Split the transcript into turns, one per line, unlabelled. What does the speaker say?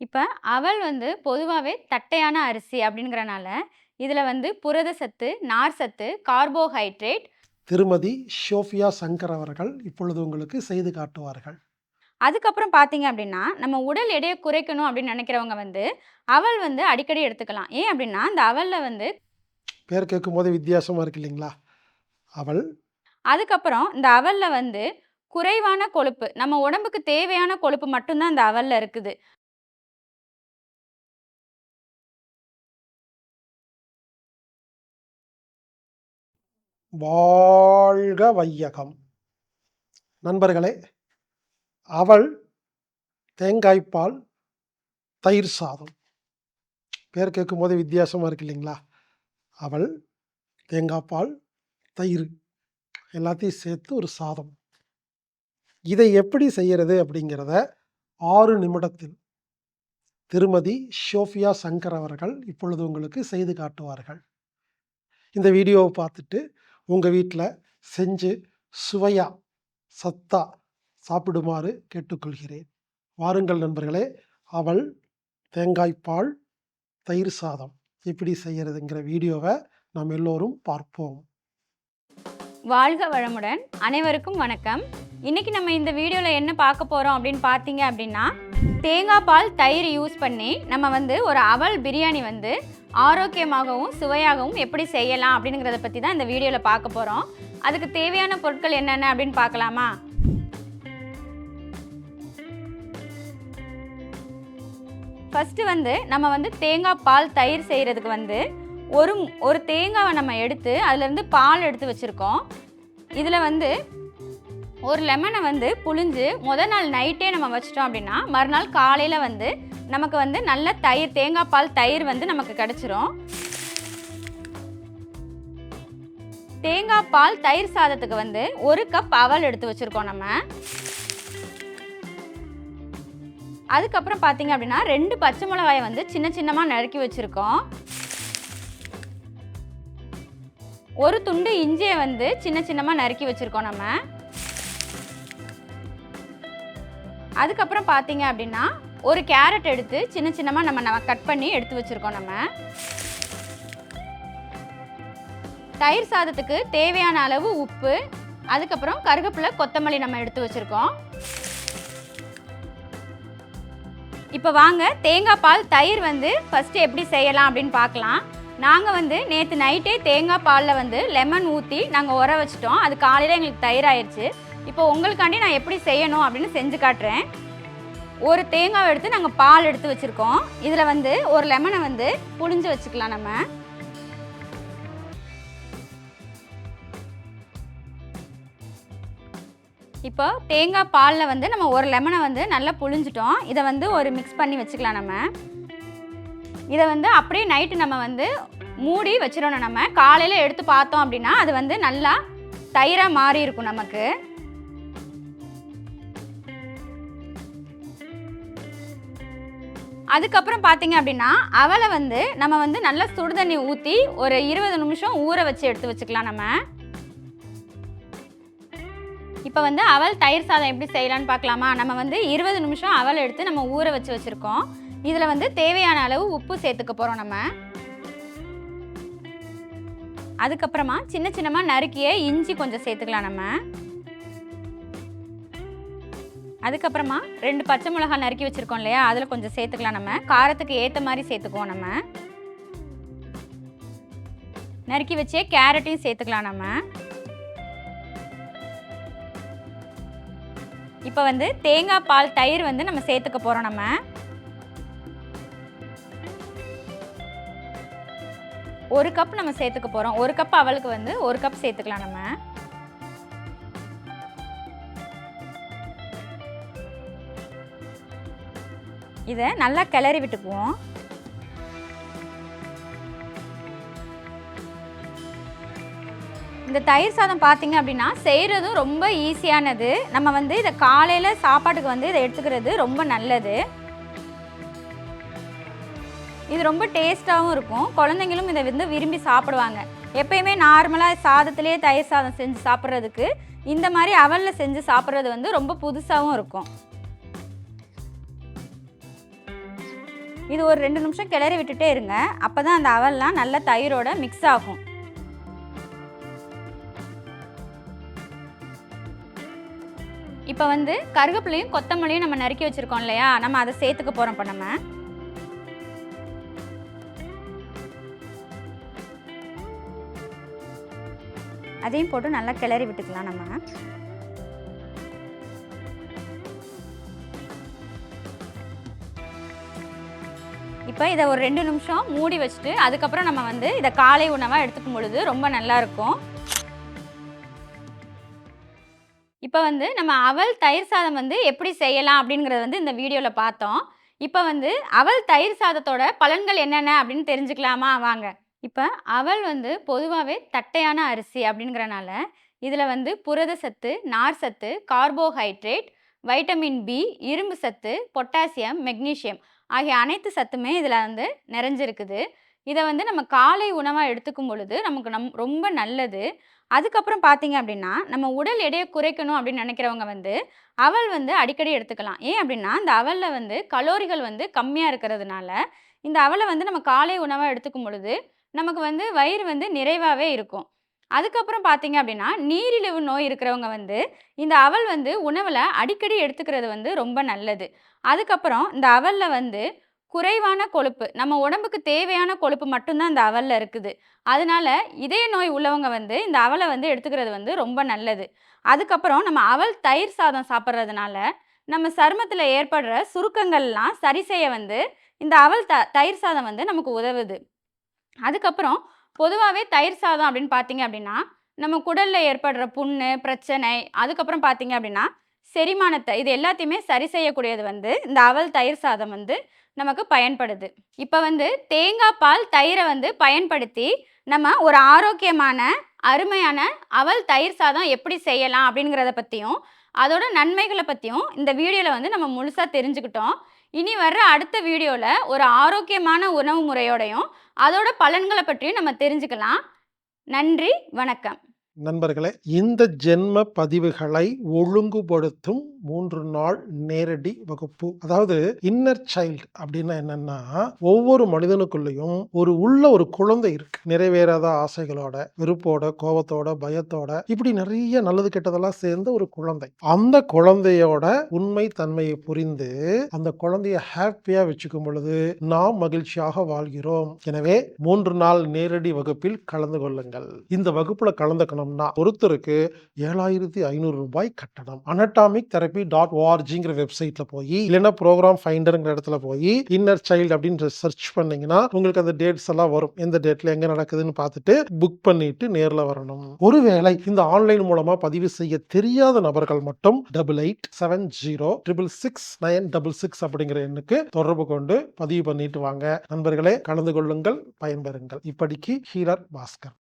இப்ப அவல் வந்து பொதுவாவே தட்டையான அரிசி அப்படிங்கிறனால, இதுல வந்து புரத சத்து, நார் சத்து, கார்போஹைட்ரேட்
திருமதி ஷோஃபியா சங்கர் அவர்கள் இப்பொழுது உங்களுக்கு செய்து காட்டுவார்கள்.
அதுக்கப்புறம் பார்த்தீங்க அப்படின்னா, நம்ம உடல் எடைய குறைக்கணும் அப்படின்னு நினைக்கிறவங்க வந்து, அவல் வந்து அடிக்கடி எடுத்துக்கலாம். ஏன் அப்படின்னா, இந்த அவல்ல வந்து
பேர் கேட்கும்போதே வித்தியாசமா இருக்கு இல்லைங்களா? அவல்
அதுக்கப்புறம் இந்த அவல்ல வந்து குறைவான கொழுப்பு, நம்ம உடம்புக்கு தேவையான கொழுப்பு மட்டும் தான் இந்த அவல்ல இருக்குது.
வாழ்க வையகம். நண்பர்களே, அவள் தேங்காய்ப்பால், தயிர் சாதம். பேர் கேட்கும்போது வித்தியாசமாக இருக்கு இல்லைங்களா? அவள் தேங்காய்ப்பால், தயிர் எல்லாத்தையும் சேர்த்து ஒரு சாதம். இதை எப்படி செய்கிறது அப்படிங்கிறத ஆறு நிமிடத்தில் திருமதி ஷோஃபியா சங்கர் அவர்கள் இப்பொழுது உங்களுக்கு செய்து காட்டுவார்கள். இந்த வீடியோவை பார்த்துட்டு உங்கள் வீட்டில் செஞ்சு சுவையாக சத்தா சாப்பிடுமாறு கேட்டுக்கொள்கிறேன். வாருங்கள் நண்பர்களே, அவள் தேங்காய்ப்பால், தயிர் சாதம் எப்படி செய்யறதுங்கிற வீடியோவை நாம் எல்லோரும் பார்ப்போம்.
வாழ்க வளமுடன். அனைவருக்கும் வணக்கம். இன்னைக்கு நம்ம இந்த வீடியோல என்ன பார்க்க போறோம் அப்படின்னு பார்த்தீங்க அப்படின்னா, தேங்காய் பால், தயிர் யூஸ் பண்ணி நம்ம வந்து ஒரு அவல் பிரியாணி வந்து ஆரோக்கியமாகவும், சுவையாகவும் எப்படி செய்யலாம் அப்படிங்கிறத பற்றி தான் இந்த வீடியோவில் பார்க்க போகிறோம் அதுக்கு தேவையான பொருட்கள் என்னென்ன அப்படின்னு பார்க்கலாமா? ஃபர்ஸ்ட்டு வந்து நம்ம வந்து தேங்காய் பால், தயிர் செய்கிறதுக்கு வந்து ஒரு ஒரு தேங்காவை நம்ம எடுத்து அதுலேருந்து பால் எடுத்து வச்சுருக்கோம். இதில் வந்து ஒரு லெமனை வந்து புழிஞ்சு முத நாள் நைட்டே நம்ம வச்சிட்டோம் அப்படின்னா, மறுநாள் காலையில் வந்து நமக்கு வந்து நல்ல தயிர் தேங்காய் பால், தயிர் வந்து நமக்கு கிடைச்சிரும். தேங்காய் பால், தயிர் சாதத்துக்கு வந்து ஒரு கப் அவல் எடுத்து வச்சுருக்கோம் நம்ம. அதுக்கப்புறம் பார்த்தீங்க அப்படின்னா, ரெண்டு பச்சை மிளகாயை வந்து சின்ன சின்னமாக நறுக்கி வச்சுருக்கோம். ஒரு துண்டு இஞ்சியை வந்து சின்ன சின்னமாக நறுக்கி வச்சுருக்கோம் நம்ம. அதுக்கப்புறம் பார்த்தீங்க அப்படின்னா, ஒரு கேரட் எடுத்து சின்ன சின்னமாக நம்ம நம்ம கட் பண்ணி எடுத்து வச்சுருக்கோம் நம்ம. தயிர் சாதத்துக்கு தேவையான அளவு உப்பு, அதுக்கப்புறம் கருவேப்பிலை, கொத்தமல்லி நம்ம எடுத்து வச்சுருக்கோம். இப்போ வாங்க தேங்காய் பால், தயிர் வந்து ஃபஸ்ட்டு எப்படி செய்யலாம் அப்படின்னு பார்க்கலாம். நாங்கள் வந்து நேற்று நைட்டே தேங்காய் பாலில் வந்து லெமன் ஊற்றி நாங்கள் உர வச்சுட்டோம். அது காலையில் எங்களுக்கு தயிர் ஆயிருச்சு. இப்போ உங்களுக்காண்டி நான் எப்படி செய்யணும் அப்படின்னு செஞ்சு காட்டுறேன். ஒரு தேங்காவை எடுத்து நாங்கள் பால் எடுத்து வச்சுருக்கோம். இதில் வந்து ஒரு லெமனை வந்து புழிஞ்சு வச்சுக்கலாம் நம்ம. இப்போ தேங்காய் பாலில் வந்து நம்ம ஒரு லெமனை வந்து நல்லா புழிஞ்சுட்டோம். இதை வந்து ஒரு மிக்ஸ் பண்ணி வச்சுக்கலாம் நம்ம. இதை வந்து அப்படியே நைட்டு நம்ம வந்து மூடி வச்சிடணும் நம்ம. காலையில் எடுத்து பார்த்தோம் அப்படின்னா, அது வந்து நல்லா தயிராக மாறி இருக்கும் நமக்கு. அதுக்கப்புறம் பார்த்தீங்க அப்படின்னா, அவளை வந்து நம்ம வந்து நல்லா சுடு தண்ணி ஊற்றி ஒரு 20 நிமிஷம் ஊற வச்சு எடுத்து வச்சுக்கலாம் நம்ம. இப்போ வந்து அவல் தயிர் சாதம் எப்படி செய்யலான்னு பார்க்கலாமா? நம்ம வந்து 20 நிமிஷம் அவல் எடுத்து நம்ம ஊற வச்சு வச்சுருக்கோம். இதில் வந்து தேவையான அளவு உப்பு சேர்த்துக்க போகிறோம் நம்ம. அதுக்கப்புறமா சின்ன சின்னமாக நறுக்கிய இஞ்சி கொஞ்சம் சேர்த்துக்கலாம் நம்ம. அதுக்கப்புறமா ரெண்டு பச்சை மிளகாய் நறுக்கி வச்சுருக்கோம் இல்லையா? அதில் கொஞ்சம் சேர்த்துக்கலாம் நம்ம. காரத்துக்கு ஏற்ற மாதிரி சேர்த்துக்குவோம் நம்ம. நறுக்கி வச்சே கேரட்டையும் சேர்த்துக்கலாம் நம்ம. இப்போ வந்து தேங்காய் பால், தயிர் வந்து நம்ம சேர்த்துக்க போகிறோம் நம்ம. ஒரு கப் நம்ம சேர்த்துக்க போகிறோம் ஒரு கப் அவளுக்கு வந்து ஒரு கப் சேர்த்துக்கலாம் நம்ம. இதை நல்லா கிளறி விட்டுக்குவோம். இந்த தயிர் சாதம் பார்த்தீங்க அப்படின்னா, செய்கிறதும் ரொம்ப ஈஸியானது. நம்ம வந்து இதை காலையில் சாப்பாட்டுக்கு வந்து இதை எடுத்துக்கிறது ரொம்ப நல்லது. இது ரொம்ப டேஸ்ட்டாகவும் இருக்கும். குழந்தைங்களும் இதை வந்து விரும்பி சாப்பிடுவாங்க. எப்பயுமே நார்மலாக சாதத்திலேயே தயிர் சாதம் செஞ்சு சாப்பிட்றதுக்கு இந்த மாதிரி அவலில் செஞ்சு சாப்பிட்றது வந்து ரொம்ப புதுசாகவும் இருக்கும். இது ஒரு ரெண்டு நிமிஷம் கிளறி விட்டுட்டே இருங்க. அப்போ தான் அந்த அவல்லாம் நல்ல தயிரோட மிக்ஸ் ஆகும். இப்போ வந்து கருவேப்பிலையும் கொத்தமல்லியும் நம்ம நறுக்கி வச்சுருக்கோம் இல்லையா? நம்ம அதை சேர்த்துக்க போகிறோம் இப்போ நம்ம. அதையும் போட்டு நல்லா கிளறி விட்டுக்கலாம் நம்ம. இப்போ இதை ஒரு ரெண்டு நிமிஷம் மூடி வச்சுட்டு அதுக்கப்புறம் நம்ம வந்து இதை காலை உணவாக எடுத்துக்கும் பொழுது ரொம்ப நல்லா இருக்கும் இப்போ வந்து நம்ம அவல் தயிர் சாதம் வந்து எப்படி செய்யலாம் அப்படிங்கிறத வந்து இந்த வீடியோவில் பார்த்தோம். இப்போ வந்து அவல் தயிர் சாதத்தோட பலன்கள் என்னென்ன அப்படின்னு தெரிஞ்சுக்கலாமா? வாங்க. இப்போ அவல் வந்து பொதுவாகவே தட்டையான அரிசி அப்படிங்கிறனால இதில் வந்து புரத சத்து நார் சத்து கார்போஹைட்ரேட் வைட்டமின் பி இரும்பு சத்து பொட்டாசியம் மெக்னீசியம் ஆகிய அனைத்து சத்துமே இதில் வந்து நிறைஞ்சிருக்குது. இதை வந்து நம்ம காலை உணவாக எடுத்துக்கும் பொழுது நமக்கு நம் ரொம்ப நல்லது. அதுக்கப்புறம் பார்த்தீங்க அப்படின்னா நம்ம உடல் எடையை குறைக்கணும் அப்படின்னு நினைக்கிறவங்க வந்து அவல் வந்து அடிக்கடி எடுத்துக்கலாம். ஏன் அப்படின்னா இந்த அவலில் வந்து கலோரிகள் வந்து கம்மியாக இருக்கிறதுனால இந்த அவலை வந்து நம்ம காலை உணவாக எடுத்துக்கும் பொழுது நமக்கு வந்து வயிறு வந்து நிறைவாகவே இருக்கும். அதுக்கப்புறம் பார்த்தீங்க அப்படின்னா நீரிழிவு நோய் இருக்கிறவங்க வந்து இந்த அவல் வந்து உணவில் அடிக்கடி எடுத்துக்கிறது வந்து ரொம்ப நல்லது. அதுக்கப்புறம் இந்த அவலில் வந்து குறைவான கொழுப்பு நம்ம உடம்புக்கு தேவையான கொழுப்பு மட்டும்தான் இந்த அவலில் இருக்குது. அதனால இதய நோய் உள்ளவங்க வந்து இந்த அவலை வந்து எடுத்துக்கிறது வந்து ரொம்ப நல்லது. அதுக்கப்புறம் நம்ம அவல் தயிர் சாதம் சாப்பிட்றதுனால நம்ம சருமத்தில் ஏற்படுற சுருக்கங்கள்லாம் சரி செய்ய வந்து இந்த அவல் த தயிர் சாதம் வந்து நமக்கு உதவுது. அதுக்கப்புறம் பொதுவாகவே தயிர் சாதம் அப்படின்னு பார்த்தீங்க அப்படின்னா நம்ம குடலில் ஏற்படுற புண்ணு பிரச்சனை அதுக்கப்புறம் பார்த்தீங்க அப்படின்னா செரிமானத்தை இது எல்லாத்தையுமே சரி செய்யக்கூடியது வந்து இந்த அவல் தயிர் சாதம் வந்து நமக்கு பயன்படுது. இப்போ வந்து தேங்காய் பால் தயிரை வந்து பயன்படுத்தி நம்ம ஒரு ஆரோக்கியமான அருமையான அவல் தயிர் சாதம் எப்படி செய்யலாம் அப்படிங்கிறத பற்றியும் அதோட நன்மைகளை பற்றியும் இந்த வீடியோவில் வந்து நம்ம முழுசாக தெரிஞ்சுக்கிட்டோம். இனி வர்ற அடுத்த வீடியோவில் ஒரு ஆரோக்கியமான உணவு முறையோடையும் அதோட பலன்களை பற்றியும் நம்ம தெரிஞ்சுக்கலாம். நன்றி வணக்கம்.
நண்பர்களே இந்த ஜென்ம பதிவுகளை ஒழுங்குபடுத்தும் மூன்று நாள் நேரடி வகுப்பு. அதாவது இன்னர் சைல்டு அப்படின்னா என்னன்னா ஒவ்வொரு மனிதனுக்குள்ளேயும் ஒரு உள்ள ஒரு குழந்தை இருக்கு. நிறைவேறாத ஆசைகளோட வெறுப்போட கோபத்தோட பயத்தோட இப்படி நிறைய நல்லது கெட்டதெல்லாம் சேர்ந்த ஒரு குழந்தை. அந்த குழந்தையோட உண்மை தன்மையை புரிந்து அந்த குழந்தைய ஹாப்பியா வச்சுக்கும் பொழுது நாம் மகிழ்ச்சியாக வாழ்கிறோம். எனவே மூன்று நாள் நேரடி வகுப்பில் கலந்து கொள்ளுங்கள். இந்த வகுப்புல கலந்துக்கணும்னா ஒருத்தருக்கு ஏழாயிரத்தி ஐநூறு ரூபாய் கட்டணம். அனட்டாமிக் தெரப்பி டாட் ஓஆர்ஜிங்கிற வெப்சைட்ல போய் இல்லைன்னா ப்ரோக்ராம் ஃபைண்டருங்கிற இடத்துல போய் இன்னர் சைல்டு அப்படின்னு சர்ச் பண்ணீங்கன்னா உங்களுக்கு அந்த டேட்ஸ் எல்லாம் வரும். எந்த டேட்ல எங்க நடக்குதுன்னு பார்த்துட்டு புக் பண்ணிட்டு நேரில் வரணும். ஒருவேளை இந்த ஆன்லைன் மூலமா பதிவு செய்ய தெரியாத நபர்கள் மட்டும் double eight seven zero triple six nine double six அப்படிங்கிற எண்ணுக்கு தொடர்பு கொண்டு பதிவு பண்ணிட்டு வாங்க. நண்பர்களே கலந்து கொள்ளுங்கள் பயன்பெறுங்கள். இப்படிக்கு ஹீரர் பாஸ்கர்.